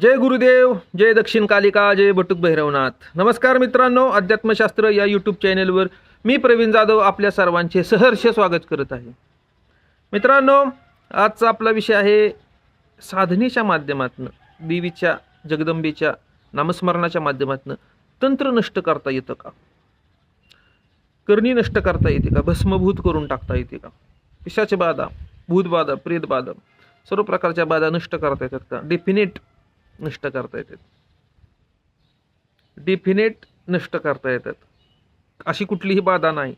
जय गुरुदेव जय दक्षिण कालिका जय बटुक भैरवनाथ. नमस्कार मित्रांनो अध्यात्मशास्त्र या यूट्यूब चॅनेलवर मी प्रवीण जाधव आपल्या सर्वांचे सहर्ष स्वागत करत आहे. मित्रांनो आजचा आपला विषय आहे साधनेच्या माध्यमातून देवीच्या जगदंबेच्या नामस्मरणाच्या माध्यमातून तंत्र नष्ट करता येतं का? करणी नष्ट करता येते का? भस्मभूत करून टाकता येते का? पिशाचे बाधा भूतबाधा प्रेतबाधा सर्व प्रकारच्या बाधा नष्ट करता येतात का? डेफिनेट नष्ट करता येतात. डेफिनेट नष्ट करता येतात. अशी कुठलीही बाधा नाही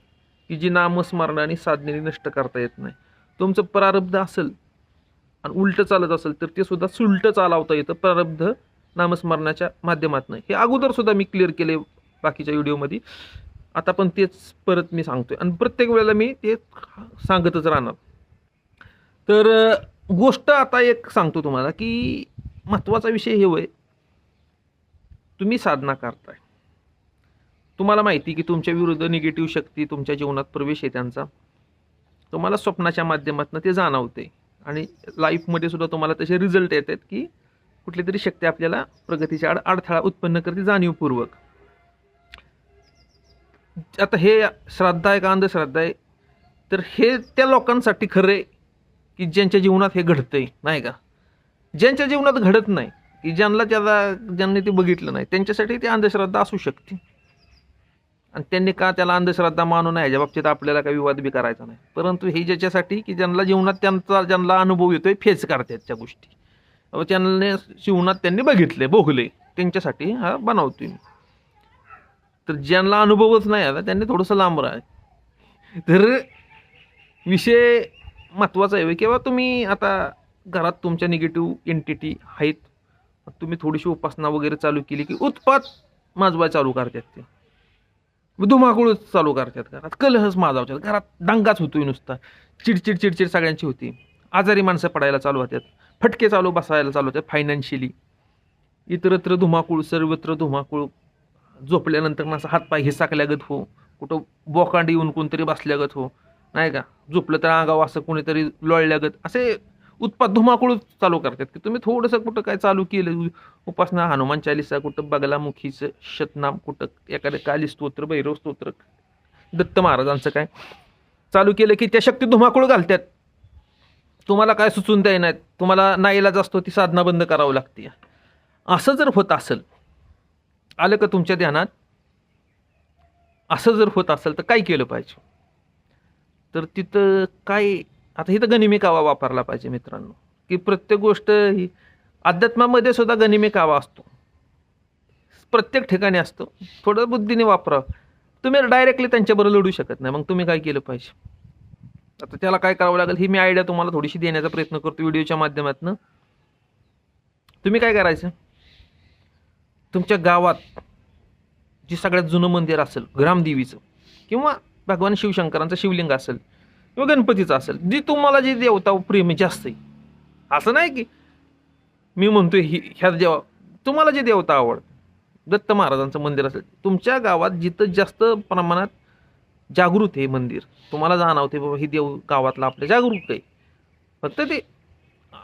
की जी नामस्मरणाने साधनेने नष्ट करता येत नाही. तुमचं प्रारब्ध असेल आणि उलटं चालत असेल तर ते सुद्धा सुलटं चालवता येतं प्रारब्ध नामस्मरणाच्या माध्यमातून. हे अगोदर सुद्धा मी क्लिअर केले बाकीच्या व्हिडिओमध्ये. आता पण तेच परत मी सांगतोय. आणि प्रत्येक वेळेला मी ते सांगतच राहणार. तर गोष्ट आता एक सांगतो तुम्हाला की महत्त्वाचा विषय हे होय. तुम्ही साधना करताय तुम्हाला माहिती की तुमच्या विरुद्ध निगेटिव्ह शक्ती तुमच्या जीवनात प्रवेश आहे त्यांचा. तुम्हाला स्वप्नाच्या माध्यमातून ते जाणवते. आणि लाईफमध्ये सुद्धा तुम्हाला तसे रिझल्ट येत आहेत की कुठली तरी शक्ती आपल्याला प्रगतीच्या आड अडथळा उत्पन्न करते जाणीवपूर्वक. आता हे श्रद्धा आहे का अंधश्रद्धा आहे? तर हे त्या लोकांसाठी खरं आहे की ज्यांच्या जीवनात हे घडतंय नाही का? ज्यांच्या जीवनात घडत नाही की ज्यांना त्याला ज्यांनी ते बघितलं नाही त्यांच्यासाठी ती अंधश्रद्धा असू शकते. आणि त्यांनी का त्याला अंधश्रद्धा मानू नये? याच्या बाबतीत आपल्याला काही विवाद बी करायचा नाही. परंतु हे ज्याच्यासाठी की ज्यांना जीवनात त्यांचा ज्यांना अनुभव येतोय फेस करतात त्या गोष्टी. त्यांना जीवनात त्यांनी बघितले भोगले त्यांच्यासाठी हा बनवतोय मी. तर ज्यांना अनुभवच नाही आला त्यांनी थोडंसं लांब राहा. तर विषय महत्त्वाचा आहे किंवा तुम्ही आता घरात तुमच्या निगेटिव्ह एंटिटी आहेत. तुम्ही थोडीशी उपासना वगैरे चालू केली की उत्पात माजवाय चालू करतात ते. धुमाकूळ चालू करतात घरात. कलहच माजावतात. घरात दंगाच होतोय नुसता. चिडचिड चिडचिड सगळ्यांची होती. आजारी माणसं पडायला चालू होतात. फटके चालू बसायला चालू होतात फायनान्शियली इतरत्र धुमाकूळ सर्वत्र धुमाकूळ. झोपल्यानंतर माझा हातपाय हिसाकल्यागत हो. कुठं बोकांडी येऊन कोणतरी बसल्यागत हो. नाही का? झोपलं तर आगाव असं कोणीतरी लोळल्यागत. असे उत्पाद धुमाकूळ चालू करतात की तुम्ही थोडंसं कुठं काय चालू केलं? उपासना हनुमान चालिसा कुठं बगलामुखीचं शतनाम कुठं एखादं काली स्तोत्र भैरव स्तोत्र दत्त महाराजांचं काय चालू केलं की त्या शक्ती धुमाकूळ घालतात. तुम्हाला काय सुचून द्याय नाहीत तुम्हाला नाईलाज असतो ती साधना बंद करावं लागते. असं जर होत असेल आलं का तुमच्या ध्यानात? असं जर होत असेल तर काय केलं पाहिजे? तर तिथं काय आता इथं गनिमी कावा वापरला पाहिजे मित्रांनो. की प्रत्येक गोष्ट ही अध्यात्मामध्ये सुद्धा गनिमी कावा असतो. प्रत्येक ठिकाणी असतो. थोडं बुद्धीने वापरा तुम्ही डायरेक्टली त्यांच्याबरोबर लढू शकत नाही. मग तुम्ही काय केलं पाहिजे? आता त्याला काय करावं लागेल? ही मी आयडिया तुम्हाला थोडीशी देण्याचा प्रयत्न करतो व्हिडिओच्या माध्यमातून. तुम्ही काय करायचं? तुमच्या गावात जे सगळ्यात जुनं मंदिर असेल ग्रामदेवीचं किंवा भगवान शिवशंकरांचं शिवलिंग असेल किंवा गणपतीचं असेल जी तुम्हाला जी देवता प्रेम जास्त आहे. असं नाही की मी म्हणतोय ही ह्या देवा तुम्हाला जे देवता आवड दत्त महाराजांचं मंदिर असेल तुमच्या गावात जिथं जास्त प्रमाणात जागृत आहे मंदिर तुम्हाला जाणवते बाबा ही देव गावातला आपल्या जागरूक आहे. फक्त ते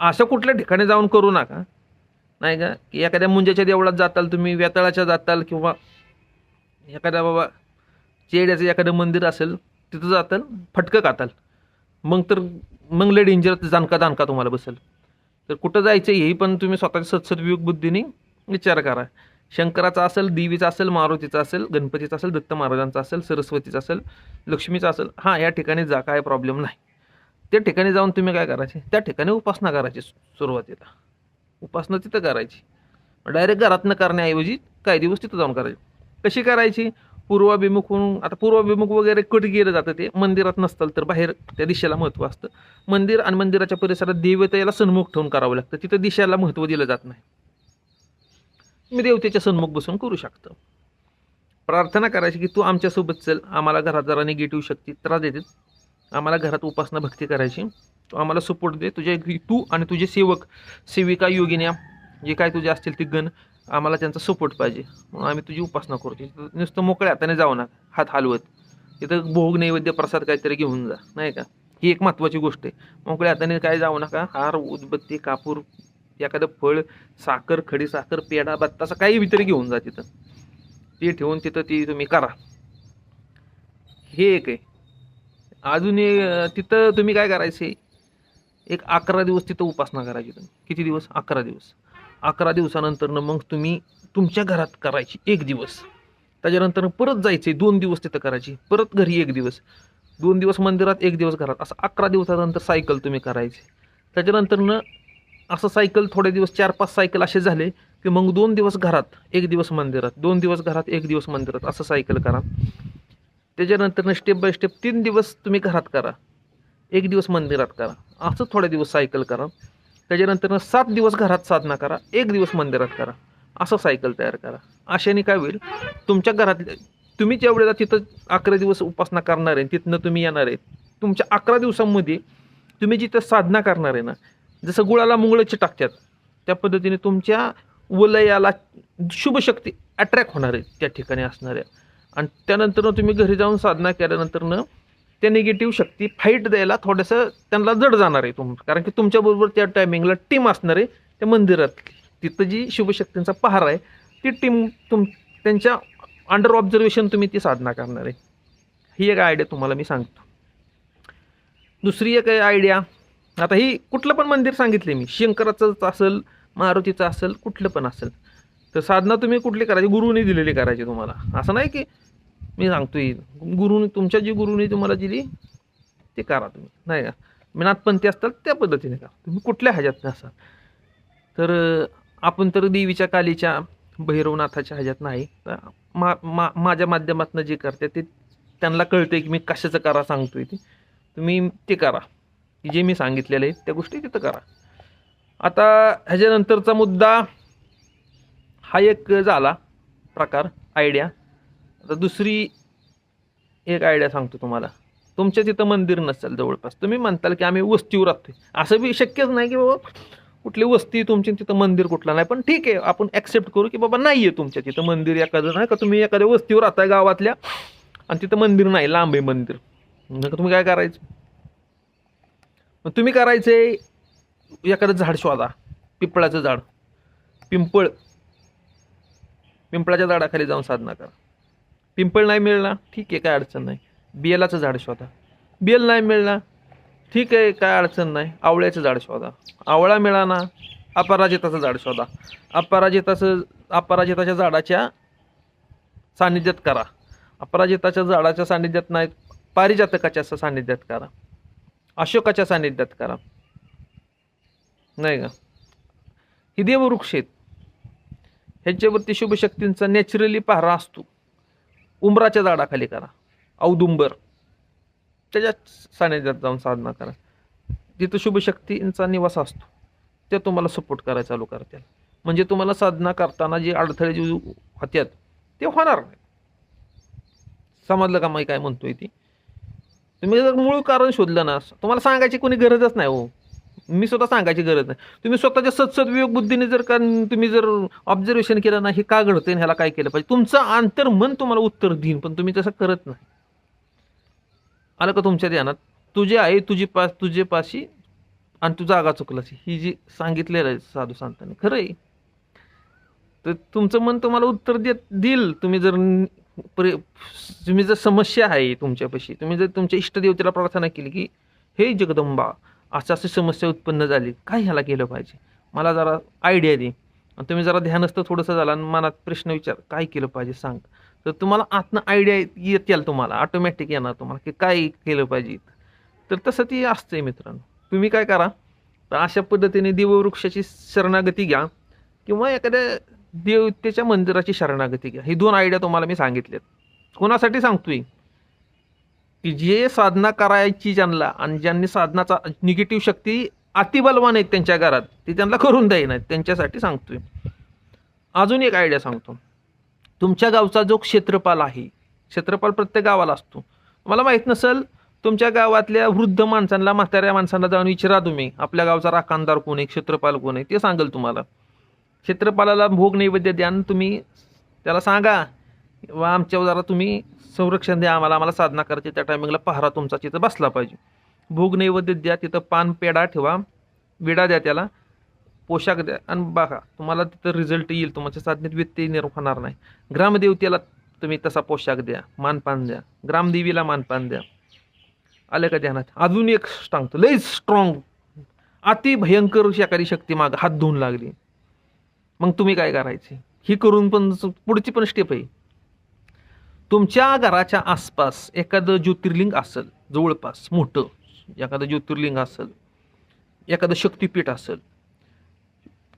अशा कुठल्या ठिकाणी जाऊन करू नका. नाही का? की एखाद्या मुंजाच्या देवळात जाताल तुम्ही वेताळाच्या जाताल किंवा एखाद्या बाबा चेड्याचं एखादं मंदिर असेल तिथं जाताल फटकं खाताल मग तर मग लय डेंजर जाणका दानका तुम्हाला बसेल. तर कुठं जायचं हेही पण तुम्ही स्वतःच्या सत्सद बुद्धीने विचार करा. शंकराचा असेल देवीचा असेल मारुतीचा असेल गणपतीचा असेल दत्त महाराजांचा असेल सरस्वतीचा असेल लक्ष्मीचा असेल हां या ठिकाणी जा काय प्रॉब्लेम नाही. त्या ठिकाणी जाऊन तुम्ही काय करायचे? त्या ठिकाणी उपासना करायची सुरुवातीला. उपासना तिथं करायची. डायरेक्ट घरातनं करण्याऐवजी काही दिवस तिथं जाऊन करायची. कशी करायची? पूर्वाभिमुख होऊन आता पूर्वाभिमुख वगैरे कट गेलं जातं ते. मंदिरात नसतं तर बाहेर त्या दिशेला महत्त्व असतं. मंदिर आणि मंदिराच्या परिसरात देवतेला सन्मुख ठेवून करावं लागतं. तिथं दिशेला महत्त्व दिलं जात नाही. मी देवतेच्या सन्मुख बसून करू शकतो. प्रार्थना करायची की तू आमच्यासोबत चल. आम्हाला घरात जरा निगेटिव्ह शक्ती त्रास देते. आम्हाला घरात उपासना भक्ती करायची. तू आम्हाला सपोर्ट दे. तुझे तू आणि तुझे सेवक सेविका योगिन्या जे काय तुझे असतील ते गण. आम्हाला त्यांचा सपोर्ट पाहिजे. म्हणून आम्ही तुझी उपासना करतो. नुसतं मोकळ्या हाताने जाऊ ना हात हलवत. तिथं भोग नैवेद्य प्रसाद काहीतरी घेऊन जा. नाही का? ही एक महत्त्वाची गोष्ट आहे. मोकळ्या हाताने काय जाऊ नका. हार उदबत्ती कापूर एखादं फळ साखर खडी साखर पेढा बत्तासा काही वितरी घेऊन जा तिथं. ते ठेवून तिथं ती तुम्ही करा. हे एक आहे. अजून तिथं तुम्ही काय करायचे एक अकरा दिवस तिथं उपासना करायची तुम्ही. किती दिवस? अकरा दिवस. अकरा दिवसानंतरनं मग तुम्ही तुमच्या घरात करायची एक दिवस. त्याच्यानंतर परत जायचे दोन दिवस तिथं करायची. परत घरी एक दिवस. दोन दिवस मंदिरात एक दिवस घरात. असं अकरा दिवसानंतर सायकल तुम्ही करायचे. त्याच्यानंतरनं असं सायकल थोडे दिवस चार पाच सायकल असे झाले की मग दोन दिवस घरात एक दिवस मंदिरात दोन दिवस घरात एक दिवस मंदिरात असं सायकल करा. त्याच्यानंतरनं स्टेप बाय स्टेप तीन दिवस तुम्ही घरात करा. एक दिवस मंदिरात करा. असं थोडे दिवस सायकल करा. त्याच्यानंतर सात दिवस घरात साधना करा एक दिवस मंदिरात करा. असं सायकल तयार करा. अशाने काय होईल? तुमच्या घरातले तुम्ही जेवढ्या तिथं अकरा दिवस उपासना करणार आहे तिथनं तुम्ही येणार आहे तुमच्या अकरा दिवसांमध्ये तुम्ही जिथं साधना करणार आहे ना जसं गुळाला मुंगळं टाकतात त्या पद्धतीने तुमच्या वलयाला शुभशक्ती अट्रॅक्ट होणार आहे त्या ठिकाणी असणाऱ्या. आणि त्यानंतरनं तुम्ही घरी जाऊन साधना केल्यानंतरनं ते निगेटिव्ह शक्ती फाईट द्यायला थोडंसं त्यांना जड जाणार आहे तुम कारण की तुमच्याबरोबर त्या टायमिंगला टीम असणार आहे त्या मंदिरात तिथं जी शुभशक्तींचा पहार आहे ती टीम तुम त्यांच्या अंडर ऑब्झर्वेशन तुम्ही ती साधना करणार आहे. ही एक आयडिया तुम्हाला मी सांगतो. दुसरी एक आयडिया आता ही कुठलं पण मंदिर सांगितले मी. शंकराचंच असेल मारुतीचं असेल कुठलं पण असेल. तर साधना तुम्ही कुठली करायची? गुरुनी दिलेली करायची तुम्हाला. असं नाही की मी सांगतो येईल गुरुनी तुमच्या जी गुरुनी तुम्हाला दिली ते करा तुम्ही. नाही का? मी नाथपंथी असतात त्या पद्धतीने करा. तुम्ही कुठल्या ह्याच्यात असाल. तर आपण तर देवीच्या कालीच्या भैरवनाथाच्या ह्याच्यात नाही. तर मा मा माझ्या माध्यमातून जे करते ते त्यांना कळते की मी कशाचं करा सांगतोय ते. तुम्ही ते करा. जे मी सांगितलेलं आहे त्या गोष्टी तिथं करा. आता ह्याच्यानंतरचा मुद्दा हा एक झाला प्रकार आयडिया आता दुसरी एक आयडिया सांगतो तुम्हाला. तुमच्या तिथं मंदिर नसेल जवळपास. तुम्ही म्हणताल की आम्ही वस्तीवर राहतोय असं बी शक्यच नाही की बाबा कुठली वस्ती तुमची तिथं मंदिर कुठलं नाही. पण ठीक आहे आपण ॲक्सेप्ट करू की बाबा नाही आहे तुमच्या तिथं मंदिर एखादं. नाही का तुम्ही एखाद्या वस्तीवर राहताय गावातल्या आणि तिथं मंदिर नाही लांब आहे मंदिर मग तुम्ही काय करायचं? मग तुम्ही करायचे एखादं झाड शोधा पिंपळाचं झाड. पिंपळ. पिंपळाच्या झाडाखाली जाऊन साधना करा. पिंपळ नाही मिळणार. ठीक आहे काय अडचण नाही. बेलाचं झाड शोधा. बियल नाही मिळणार. ठीक आहे काय अडचण नाही. आवळ्याचं झाड शोधा. आवळा मिळाना अपराजिताचं झाड शोधा. अपराजिताचं अपराजिताच्या झाडाच्या सान्निध्यात करा. अपराजिताच्या झाडाच्या सान्निध्यात नाही पारिजातकाच्या सान्निध्यात करा. अशोकाच्या सान्निध्यात करा. नाही का? ही देववृक्ष आहेत. ह्याच्यावरती शुभशक्तींचा नॅचरली पहारा असतो. उंबराच्या झाडाखाली करा. औदुंबर. त्याच्या सान्निध्यात जाऊन साधना करा. जिथं शुभशक्तींचा निवास असतो ते तुम्हाला सपोर्ट करायला चालू करतील. म्हणजे तुम्हाला साधना करताना जे अडथळे जे होत्यात ते होणार नाही. समजलं का मी काय म्हणतोय ती? तुम्ही जर मूळ कारण शोधलं ना तुम्हाला सांगायची कोणी गरजच नाही हो. मी स्वतः सांगायची गरज नाही. तुम्ही स्वतःच्या सत्सद बुद्धीने जर का तुम्ही जर ऑब्झर्वेशन केलं ना हे का घडतंय आणि ह्याला काय केलं पाहिजे? तुमचं अंतर्मन तुम्हाला उत्तर देईन पण तुम्ही तसं करत नाही. आलं का तुमच्या ध्यानात? तुझे आहे तुझी पास तुझे पाशी आणि तू जागा चुकलास ही जी सांगितलेलं आहे साधू संतांनी खरं आहे. तर तुमचं मन तुम्हाला उत्तर देत देईल. तुम्ही जर प्रे तुम्ही जर समस्या आहे तुमच्यापाशी तुम्ही जर तुमच्या इष्टदेवतेला प्रार्थना केली की हे जगदंबा असं अशी समस्या उत्पन्न झाली. काय ह्याला केलं पाहिजे? मला जरा आयडिया दे. आणि तुम्ही जरा ध्यानस्थ थोडंसं झाला आणि मनात प्रश्न विचार. काय केलं पाहिजे सांग. तर तुम्हाला आतनं आयडिया येतील तुम्हाला. ऑटोमॅटिक येणार तुम्हाला की काय केलं पाहिजे तर तसं ती असते मित्रांनो. तुम्ही काय करा. तर अशा पद्धतीने देववृक्षाची शरणागती घ्या. किंवा एखाद्या देवतेच्या मंदिराची शरणागती घ्या. ही दोन आयडिया तुम्हाला मी सांगितल्यात कोणासाठी सांगतोय? की जे साधना करायची ज्यांना आणि ज्यांनी साधनाचा निगेटिव्ह शक्ती अतिबलवान आहेत त्यांच्या घरात ते त्यांना करून द्याय नाहीत त्यांच्यासाठी सांगतोय. अजून एक आयडिया सांगतो. तुमच्या गावचा जो क्षेत्रपाल आहे क्षेत्रपाल प्रत्येक गावाला असतो. मला माहीत नसेल तुमच्या गावातल्या वृद्ध माणसांना म्हाताऱ्या माणसांना जाऊन विचारा तुम्ही आपल्या गावचा राखणदार कोण आहे क्षेत्रपाल कोण आहे ते सांगेल तुम्हाला. क्षेत्रपालाला भोग नैवेद्य द्या आणि तुम्ही त्याला सांगा वा आमच्यावर जरा तुम्ही संरक्षण द्या आम्हाला आम्हाला साधना करायची त्या टायमिंगला पहारा तुमचा तिथं बसला पाहिजे. भोग नैवेद्य द्या तिथं पान पेढा ठेवा विडा द्या त्याला पोशाख द्या आणि बघा तुम्हाला तिथं रिझल्ट येईल तुमच्या साधनेत व्यत्यय निर्माण होणार नाही. ग्रामदेवतेला तुम्ही तसा पोशाख द्या मानपान द्या ग्रामदेवीला मानपान द्या. आलं का ध्यानात? अजून एक सांगतो लई स्ट्रॉंग अति भयंकर शाकाहारी शक्ती माग हात धुवून लागली. मग तुम्ही काय करायचे? ही करून पण पुढची पण स्टेप आहे. तुमच्या घराच्या आसपास एखादं ज्योतिर्लिंग असेल जवळपास मोठं एखादं ज्योतिर्लिंग असेल एखादं शक्तिपीठ असेल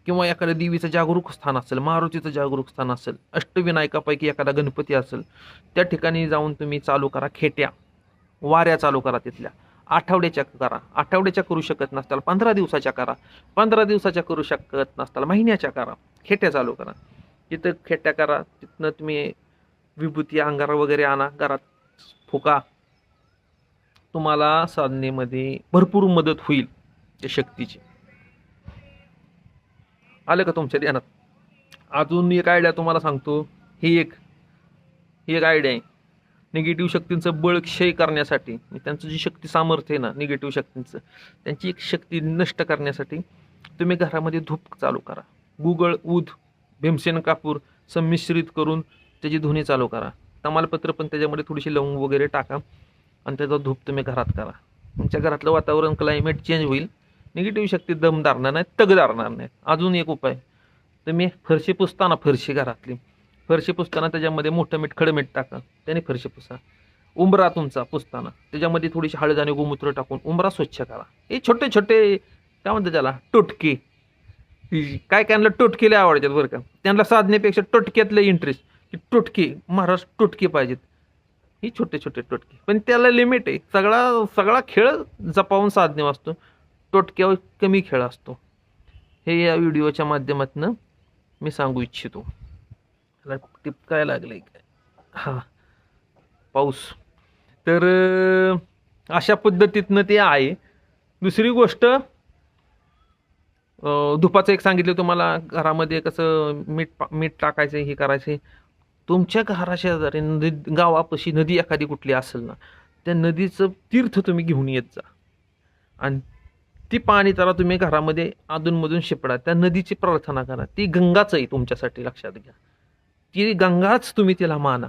किंवा एखाद्या देवीचं जागरूक स्थान असेल मारुतीचं जागरूक स्थान असेल अष्टविनायकापैकी एखादा गणपती असेल त्या ठिकाणी जाऊन तुम्ही चालू करा खेट्या वाऱ्या चालू करा तिथल्या. आठवड्याच्या करा. आठवड्याच्या करू शकत नसताल पंधरा दिवसाच्या करा. पंधरा दिवसाच्या करू शकत नसताल महिन्याच्या करा. खेट्या चालू करा. तिथं खेट्या करा. तिथनं तुम्ही विभूती अंगारा वगैरे आणा घरात फुका. तुम्हाला साधनेमध्ये भरपूर मदत होईल त्या शक्तीची. आलं का तुमच्या ध्यानात? अजून एक आयडिया तुम्हाला सांगतो. ही एक ही एक आयडिया आहे. निगेटिव्ह शक्तींचं बळ क्षय करण्यासाठी त्यांचं जी शक्ती सामर्थ्य आहे ना निगेटिव्ह शक्तींचं त्यांची एक शक्ती नष्ट करण्यासाठी तुम्ही घरामध्ये धूप चालू करा. गुगळ ऊद भीमसेन कापूर संमिश्रित करून त्याची धुनी चालू करा. तमालपत्र पण त्याच्यामध्ये थोडीशी लवंग वगैरे टाका. आणि त्याचा धूप तुम्ही घरात करा. तुमच्या घरातलं वातावरण क्लायमेट चेंज होईल. निगेटिव्ह शक्ती दम धरणार नाही तग धरणार नाही अजून एक उपाय. तुम्ही फरशी पुसताना फरशी घरातली. फरशी पुसताना त्याच्यामध्ये मोठं मीठ खडं मीठ टाका. त्याने फरशी पुसा. उंबरा तुमचा पुसताना. त्याच्यामध्ये थोडीशी हळद आणि गोमूत्र टाकून उंबरा स्वच्छ करा. हे छोटे छोटे काय म्हणतात त्याला? टोटके. काय काय टोटकेले आवडतात बरं का. त्यांना साधण्यापेक्षा टोटक्यातलं इंटरेस्ट की टोटके महाराष्ट्र टोटके पाहिजेत. ही छोटे छोटे टोटके. पण त्याला लिमिट आहे. सगळा सगळा खेळ जपावून साधणे वाचतो. टोटक्यावर कमी खेळ असतो. हे या व्हिडिओच्या माध्यमातून मी सांगू इच्छितो. त्याला टिपकाय लागले काय? हां. पाऊस. तर अशा पद्धतीतनं ते आहे. दुसरी गोष्ट धुपाचं एक सांगितलं तुम्हाला. घरामध्ये कसं मीठ पा- मीठ टाकायचं हे करायचं. तुमच्या घराशेजारी नदी गावापाशी नदी एखादी कुठली असेल ना त्या नदीचं तीर्थ तुम्ही घेऊन येत जा. आणि ती पाणी त्याला तुम्ही घरामध्ये अधूनमधून शिपडा त्या नदीची प्रार्थना करा. ती गंगाच आहे तुमच्यासाठी लक्षात घ्या. ती गंगाच तुम्ही तिला माना.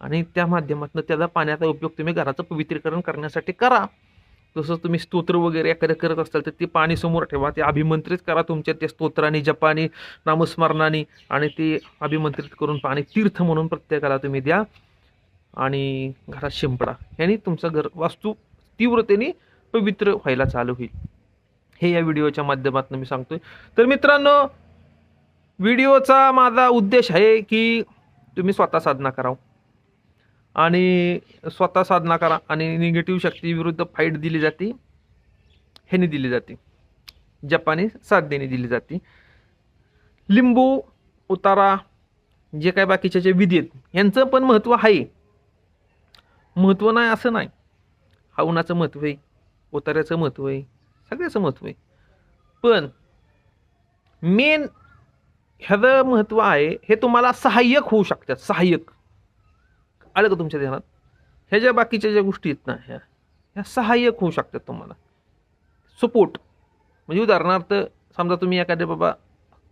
आणि त्या माध्यमातून त्याचा पाण्याचा उपयोग तुम्ही घराचं पवित्रीकरण करण्यासाठी करा. जसं तुम्ही स्तोत्र वगैरे एखादं करत असाल तर ते पाणी समोर ठेवा. ते अभिमंत्रित करा तुमच्या त्या स्तोत्राने जपानी नामस्मरणाने आणि ते अभिमंत्रित करून पाणी तीर्थ म्हणून प्रत्येकाला तुम्ही द्या आणि घरात शिंपडा. याने तुमचं घर वास्तू तीव्रतेने पवित्र व्हायला चालू होईल. हे या व्हिडिओच्या माध्यमातून मी सांगतोय. तर मित्रांनो व्हिडिओचा माझा उद्देश आहे की तुम्ही स्वतः साधना करावं. आणि स्वतः साधना करा आणि निगेटिव्ह शक्ती विरुद्ध फाईट दिली जाते. ह्याने दिली जाते. जपानी साधनेने दिली जाते. लिंबू उतारा जे काय बाकीचे जे विधी आहेत यांचं पण महत्त्व आहे. महत्त्व नाही असं नाही. हवनाचं महत्त्व आहे उतार्याचं महत्त्व आहे सगळ्याचं महत्त्व आहे. पण मेन ह्याचं महत्त्व आहे हे तुम्हाला सहाय्यक होऊ शकतात सहाय्यक. आलं का तुमच्या ध्यानात? ह्या ज्या बाकीच्या ज्या गोष्टी आहेत ना ह्या ह्या सहाय्यक होऊ शकतात तुम्हाला. सपोर्ट. म्हणजे उदाहरणार्थ समजा तुम्ही एखाद्या बाबा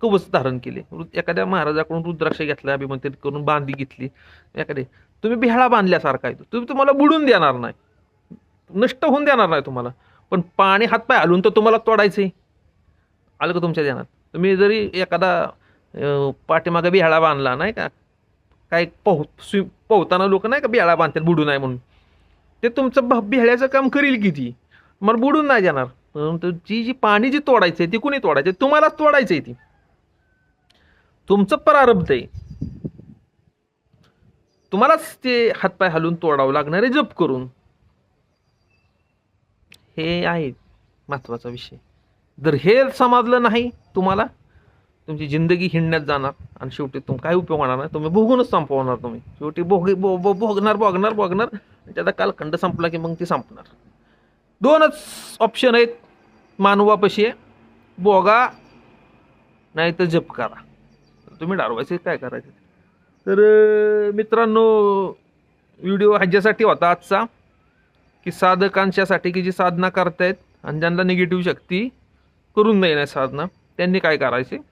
कवच धारण केले. रु- एखाद्या महाराजाकडून रुद्राक्ष घेतला अभिमंत्रित करून बांधी घेतली. एखादे तुम्ही बिहाळा बांधल्यासारखा आहे तुम्ही तुम्हाला बुडून देणार नाही. नष्ट होऊन देणार नाही तुम्हाला. पण पाणी हातपाय हलून तर तुम्हाला तोडायचं आहे आलं का तुमच्या ध्यानात? तुम्ही जरी एखादा पाठीमागे पाठीमागं बिहाळा बांधला नाही का? काय पोह स्विम पोहताना लोक नाही का बिहाळा बांधतात बुडू नाही म्हणून? ते तुमचं भ बिहळ्याचं काम करील किती मला बुडून नाही जाणार. परंतु जी जी पाणी जी तोडायचं आहे ती कुणी तोडायचं तुम्हालाच तोडायचं आहे ती. तुमचं प्रारब्ध आहे. तुम्हालाच ते हातपाय हलून तोडावं लागणार आहे जप करून. हे आहे महत्त्वाचा विषय. जर हे समजलं नाही तुम्हाला तुमची जिंदगी हिंडण्यात जाणार आणि शेवटी तुम काय उपयोग होणार नाही? तुम्ही भोगूनच संपवणार तुम्ही. शेवटी भोग भो- भोगणार भोगणार भोगणार. आणि त्याचा कालखंड संपला की मग ती संपणार. दोनच ऑप्शन आहेत. मानवापाशी भोगा नाही तर जप करा. तुम्ही डारवायचे काय करायचं तर मित्रांनो व्हिडिओ ह्याच्यासाठी होता आजचा की साधकांच्यासाठी की जी साधना करतायत आणि ज्यांना निगेटिव्ह शक्ती करून नाही साधना त्यांनी काय करायचे?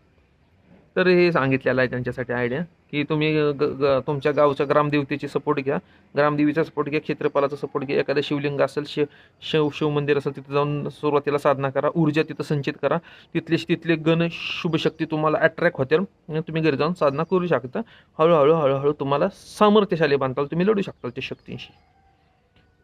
तर हे सांगितलेलं आहे त्यांच्यासाठी आयडिया की तुम्ही ग ग तुमच्या गावच्या ग्रामदेवतेची सपोर्ट घ्या. ग्रामदेवीचा सपोर्ट घ्या क्षेत्रपालाचा सपोर्ट घ्या. एखादं शिवलिंग असेल शिव शिव शिव मंदिर असेल तिथं जाऊन सुरुवातीला साधना करा ऊर्जा तिथं संचित करा. तिथले तिथले गण शुभशक्ती तुम्हाला अट्रॅक्ट होतील. तुम्ही घरी जाऊन साधना करू शकता. हळूहळू हळूहळू तुम्हाला सामर्थ्यशाली बांधताल तुम्ही लढू शकताल त्या शक्तींशी.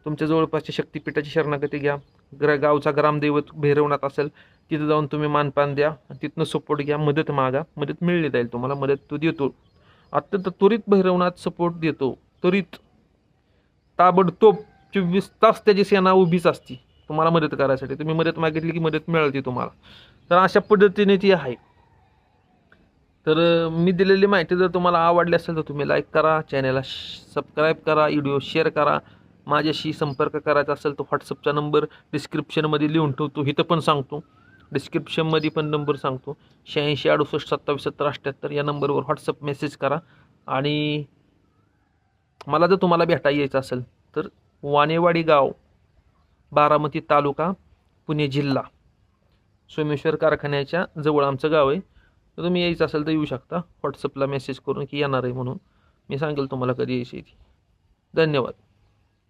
तुमच्या जवळपासच्या शक्तिपीठाची शरणागती घ्या. ग्र गावचा ग्रामदैवत भैरवनाथ असेल तिथं जाऊन तुम्ही मानपान द्या. तिथनं सपोर्ट घ्या. मदत मागा. मदत मिळली जाईल तुम्हाला. मदत तो देतो. अत्यंत त्वरित भैरवनाथ सपोर्ट देतो. त्वरित. ताबडतोब चोवीस तास त्याची सेना उभीच असती. तुम्हाला मदत करायसाठी. तुम्ही मदत मागितली की मदत मिळते तुम्हाला. तर अशा पद्धतीने ती आहे. तर मी दिलेली माहिती जर तुम्हाला आवडली असेल तर तुम्ही लाईक करा. चॅनलला सबस्क्राईब करा. व्हिडिओ शेअर करा. माझ्याशी संपर्क करायचा असेल तर व्हॉट्सअपचा नंबर डिस्क्रिप्शनमध्ये लिहून ठेवतो. इथं पण सांगतो. डिस्क्रिप्शनमध्ये पण नंबर सांगतो. शहाऐंशी अडुसष्ट सत्तावीस सत्तर अठ्ठ्याहत्तर या नंबरवर व्हॉट्सअप मेसेज करा. आणि मला जर तुम्हाला भेटा यायचं असेल तर वानेवाडी गाव बारामती तालुका पुणे जिल्हा सोमेश्वर कारखान्याच्या जवळ आमचं गाव आहे. तर तुम्ही यायचं असेल तर येऊ शकता. व्हॉट्सअपला मेसेज करून की येणार आहे म्हणून. मी सांगेल तुम्हाला कधी यायची ती. धन्यवाद.